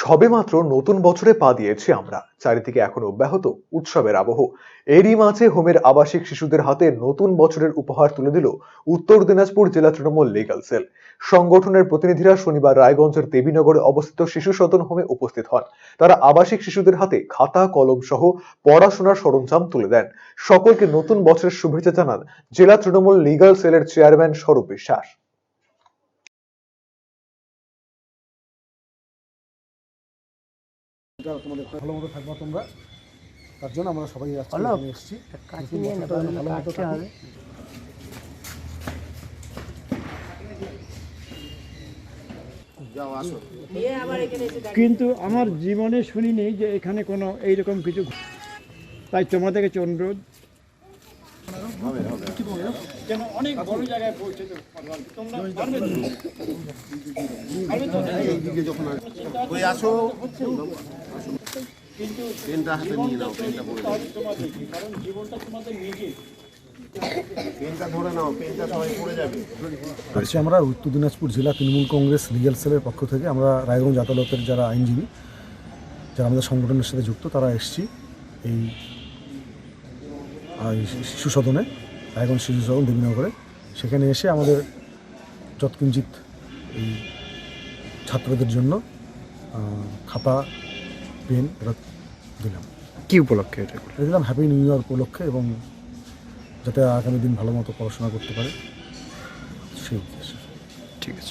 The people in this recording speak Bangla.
সবেমাত্র নতুন বছরে পা দিয়েছি আমরা। চারিদিকে এখন অব্যাহত উৎসবের আবহ। এরই মাঝে হোমের আবাসিক শিশুদের হাতে নতুন বছরের উপহার তুলে দিল উত্তর দিনাজপুর জেলা তৃণমূল লিগাল সেল সংগঠনের প্রতিনিধিরা শনিবার রায়গঞ্জের দেবীনগরে অবস্থিত শিশু সদন হোমে উপস্থিত হন। তারা আবাসিক শিশুদের হাতে খাতা, কলম সহ পড়াশোনার সরঞ্জাম তুলে দেন। সকলকে নতুন বছরের শুভেচ্ছা জানান জেলা তৃণমূল লিগাল সেলের চেয়ারম্যান স্বরূপ বিশ্বাস। তোমাদের ভালো মতো থাকবা তোমরা। তার জন্য আমরা সবাই এসেছি। ভালো মতো কিন্তু আমার জীবনে শুনিনি যে এখানে কোনো এইরকম কিছু তাই তোমাদের কাছে অনুরোধ। কেন অনেক বড় জায়গায় পৌঁছতে তোমরা আসো। কিন্তু পেনটা হাতে নিয়ে নাও পেনটা পড়ে যাবে। কারণ জীবনটা তোমাদের নিজের পেনটা ধরে নাও পেনটা সবাই পড়ে যাবে। আজকে আমরা উত্তর দিনাজপুর জেলা তৃণমূল কংগ্রেস লিগাল সেলের পক্ষ থেকে আমরা রায়গঞ্জ আদালতের যারা আইনজীবী যারা আমাদের সংগঠনের সাথে যুক্ত তারা এসেছি এই শিশু সদনে রায়গঞ্জ শিশু সদন দেবীনগরে। সেখানে এসে আমাদের যৎকিঞ্চিত এই ছাত্রদের জন্য খাতা পেন এটা দিলাম। কি উপলক্ষে এটা এটা দিলাম হ্যাপি নিউ ইয়ার উপলক্ষে এবং যাতে আগামী দিন ভালো মতো পড়াশোনা করতে পারে সেই উদ্দেশ্যে। ঠিক আছে।